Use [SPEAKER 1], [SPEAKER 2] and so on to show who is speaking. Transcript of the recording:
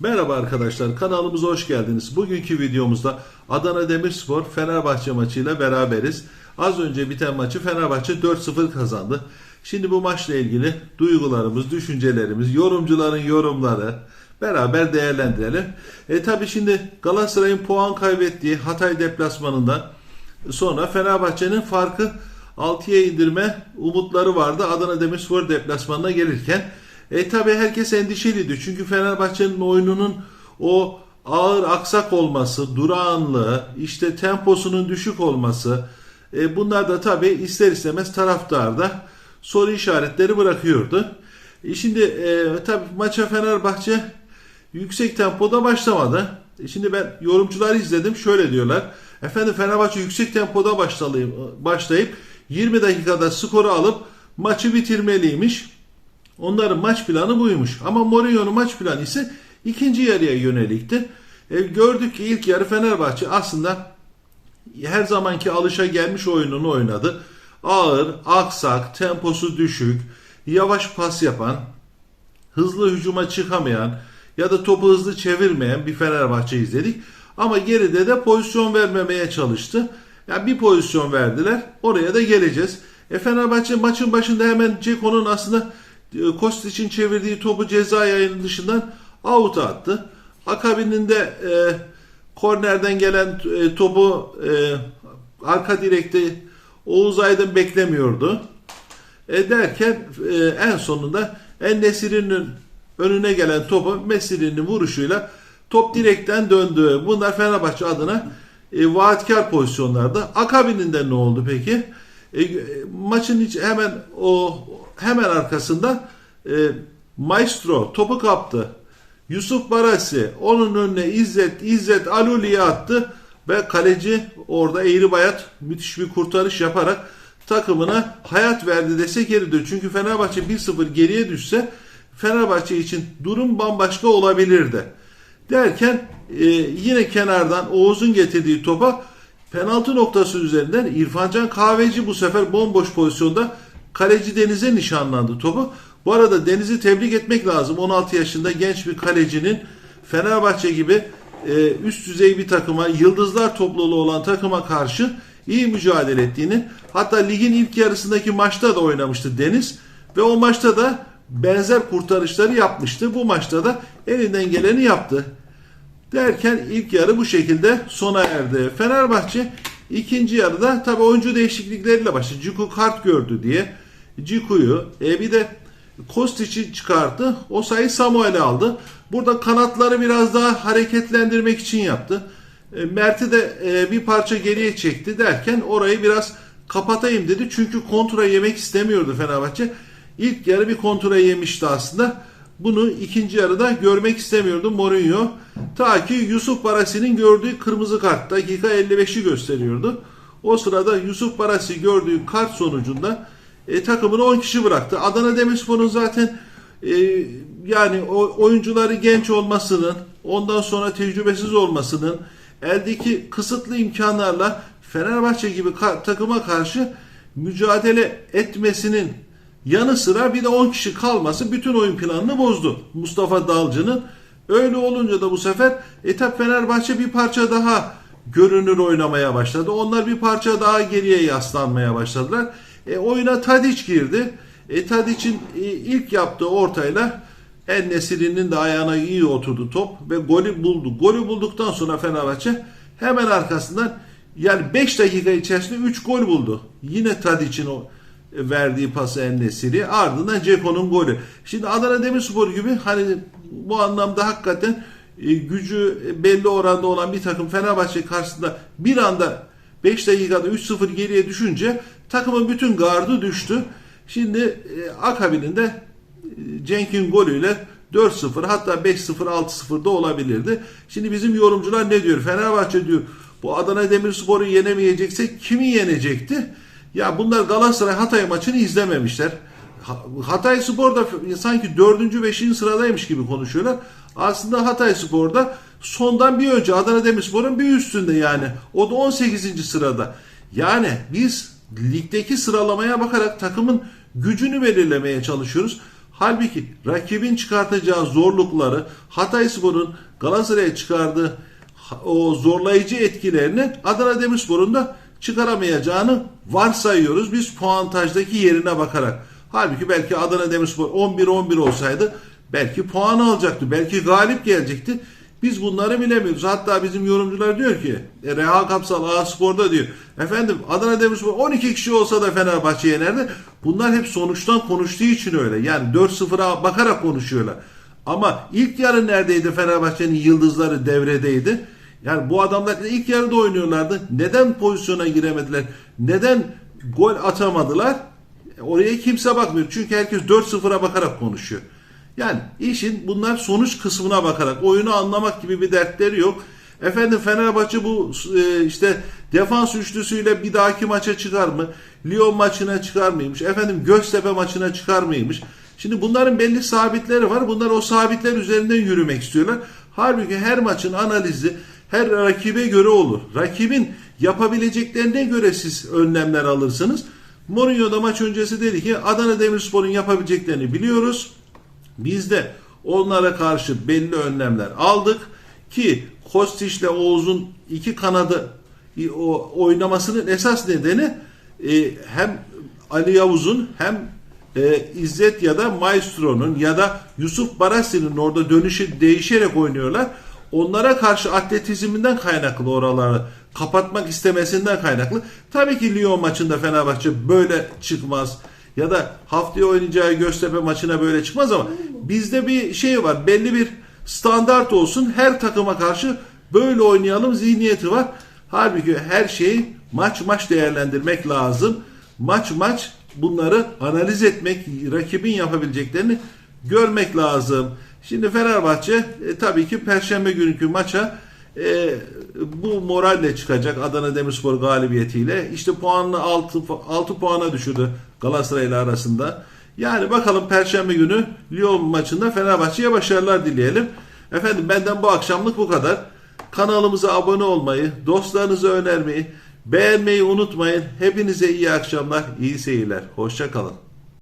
[SPEAKER 1] Merhaba arkadaşlar kanalımıza hoş geldiniz. Bugünkü videomuzda Adana Demirspor Fenerbahçe maçıyla beraberiz. Az önce biten maçı Fenerbahçe 4-0 kazandı. Şimdi bu maçla ilgili duygularımız, düşüncelerimiz, yorumcuların yorumları beraber değerlendirelim. E tabi şimdi Galatasaray'ın puan kaybettiği Hatay deplasmanında sonra Fenerbahçe'nin farkı 6'ya indirme umutları vardı Adana Demirspor deplasmanına gelirken. E tabi herkes endişeliydi. Çünkü Fenerbahçe'nin oyununun o ağır aksak olması, durağanlığı, işte temposunun düşük olması e, bunlar da tabi ister istemez taraftarda soru işaretleri bırakıyordu. E şimdi e, tabi maça Fenerbahçe yüksek tempoda başlamadı. E şimdi ben yorumcuları izledim. Şöyle diyorlar. Efendim Fenerbahçe yüksek tempoda başlayıp, başlayıp 20 dakikada skoru alıp maçı bitirmeliymiş. Onların maç planı buymuş. Ama Mourinho'nun maç planı ise ikinci yarıya yönelikti. E, gördük ki ilk yarı Fenerbahçe aslında her zamanki alışa gelmiş oyununu oynadı. Ağır, aksak, temposu düşük, yavaş pas yapan, hızlı hücuma çıkamayan ya da topu hızlı çevirmeyen bir Fenerbahçe izledik. Ama geride de pozisyon vermemeye çalıştı. Yani bir pozisyon verdiler. Oraya da geleceğiz. E Fenerbahçe maçın başında hemen Ceko'nun aslında Kostic'in çevirdiği topu ceza yayının dışından out'a attı. Akabininde e, kornerden gelen e, topu e, arka direkte Oğuz Aydın beklemiyordu. E derken e, en sonunda En Nesiri'nin önüne gelen topu Mesiri'nin vuruşuyla top direkten döndü. Bunlar Fenerbahçe adına e, vaatkar pozisyonlarda. Akabininde ne oldu peki? E, maçın hiç hemen o hemen arkasında e, Maestro topu kaptı. Yusuf Barasi onun önüne İzzet İzzet Aluli'ye attı ve kaleci orada eğri bayat müthiş bir kurtarış yaparak takımına hayat verdi desek yeridir. Çünkü Fenerbahçe 1-0 geriye düşse Fenerbahçe için durum bambaşka olabilirdi. Derken e, yine kenardan Oğuz'un getirdiği topa penaltı noktası üzerinden İrfancan Kahveci bu sefer bomboş pozisyonda kaleci Deniz'e nişanlandı topu. Bu arada Deniz'i tebrik etmek lazım. 16 yaşında genç bir kalecinin Fenerbahçe gibi e, üst düzey bir takıma, yıldızlar topluluğu olan takıma karşı iyi mücadele ettiğini, hatta ligin ilk yarısındaki maçta da oynamıştı Deniz ve o maçta da benzer kurtarışları yapmıştı. Bu maçta da elinden geleni yaptı. Derken ilk yarı bu şekilde sona erdi. Fenerbahçe ikinci yarıda tabi oyuncu değişiklikleriyle başladı. Ciku kart gördü diye Ciku'yu e, bir de Kostic'i çıkarttı. O sayı Samuel'e aldı. Burada kanatları biraz daha hareketlendirmek için yaptı. E, Mert'i de e, bir parça geriye çekti derken orayı biraz kapatayım dedi. Çünkü kontra yemek istemiyordu Fenerbahçe. İlk yarı bir kontra yemişti aslında. Bunu ikinci yarıda görmek istemiyordu Mourinho. Ta ki Yusuf Barasi'nin gördüğü kırmızı kart dakika 55'i gösteriyordu. O sırada Yusuf Barasi gördüğü kart sonucunda e, takımını 10 kişi bıraktı. Adana Demirspor'un zaten e, yani o, oyuncuları genç olmasının, ondan sonra tecrübesiz olmasının, eldeki kısıtlı imkanlarla Fenerbahçe gibi ka- takıma karşı mücadele etmesinin yanı sıra bir de 10 kişi kalması bütün oyun planını bozdu. Mustafa Dalcı'nın. Öyle olunca da bu sefer etap Fenerbahçe bir parça daha görünür oynamaya başladı. Onlar bir parça daha geriye yaslanmaya başladılar. E, oyuna Tadic girdi. E, Tadic'in e, ilk yaptığı ortayla En Nesiri'nin de ayağına iyi oturdu top ve golü buldu. Golü bulduktan sonra Fenerbahçe hemen arkasından yani 5 dakika içerisinde 3 gol buldu. Yine Tadic'in o verdiği pası En Nesiri ardından Ceko'nun golü. Şimdi Adana Demirspor gibi hani bu anlamda hakikaten e, gücü belli oranda olan bir takım Fenerbahçe karşısında bir anda 5 dakikada 3-0 geriye düşünce takımın bütün gardı düştü. Şimdi e, akabininde e, Cenk'in golüyle 4-0 hatta 5-0 6-0 da olabilirdi. Şimdi bizim yorumcular ne diyor? Fenerbahçe diyor bu Adana Demirspor'u yenemeyecekse kimi yenecekti? Ya bunlar Galatasaray Hatay maçını izlememişler. Hatay Spor'da sanki 4. 5. sıradaymış gibi konuşuyorlar. Aslında Hatay Spor'da sondan bir önce Adana Demirspor'un bir üstünde yani. O da 18. sırada. Yani biz ligdeki sıralamaya bakarak takımın gücünü belirlemeye çalışıyoruz. Halbuki rakibin çıkartacağı zorlukları Hatayspor'un Galatasaray'a çıkardığı o zorlayıcı etkilerini Adana Demirspor'un da çıkaramayacağını varsayıyoruz biz puantajdaki yerine bakarak. Halbuki belki Adana Demirspor 11-11 olsaydı belki puan alacaktı. Belki galip gelecekti. Biz bunları bilemiyoruz. Hatta bizim yorumcular diyor ki e, Reha Kapsal A Spor'da diyor. Efendim Adana Demirspor 12 kişi olsa da Fenerbahçe yenerdi. Bunlar hep sonuçtan konuştuğu için öyle. Yani 4-0'a bakarak konuşuyorlar. Ama ilk yarı neredeydi Fenerbahçe'nin yıldızları devredeydi. Yani bu adamlar ilk yarıda oynuyorlardı. Neden pozisyona giremediler? Neden gol atamadılar? Oraya kimse bakmıyor. Çünkü herkes 4-0'a bakarak konuşuyor. Yani işin bunlar sonuç kısmına bakarak oyunu anlamak gibi bir dertleri yok. Efendim Fenerbahçe bu e, işte defans üçlüsüyle bir dahaki maça çıkar mı? Lyon maçına çıkar mıymış? Efendim Göztepe maçına çıkar mıymış? Şimdi bunların belli sabitleri var. Bunlar o sabitler üzerinden yürümek istiyorlar. Halbuki her maçın analizi her rakibe göre olur. Rakibin yapabileceklerine göre siz önlemler alırsınız. Mourinho da maç öncesi dedi ki Adana Demirspor'un yapabileceklerini biliyoruz. Biz de onlara karşı belli önlemler aldık ki Kostiç ile Oğuz'un iki kanadı oynamasının esas nedeni e, hem Ali Yavuz'un hem e, İzzet ya da Maestro'nun ya da Yusuf Barasi'nin orada dönüşü değişerek oynuyorlar. Onlara karşı atletizminden kaynaklı oraları kapatmak istemesinden kaynaklı. Tabii ki Lyon maçında Fenerbahçe böyle çıkmaz ya da haftaya oynayacağı Göztepe maçına böyle çıkmaz ama bizde bir şey var. Belli bir standart olsun. Her takıma karşı böyle oynayalım zihniyeti var. Halbuki her şeyi maç maç değerlendirmek lazım. Maç maç bunları analiz etmek, rakibin yapabileceklerini görmek lazım. Şimdi Fenerbahçe e, tabii ki Perşembe günkü maça e, bu moralle çıkacak Adana Demirspor galibiyetiyle. İşte puanını 6, 6 puana düşürdü Galatasaray ile arasında. Yani bakalım Perşembe günü Lyon maçında Fenerbahçe'ye başarılar dileyelim. Efendim benden bu akşamlık bu kadar. Kanalımıza abone olmayı, dostlarınıza önermeyi, beğenmeyi unutmayın. Hepinize iyi akşamlar, iyi seyirler. Hoşçakalın.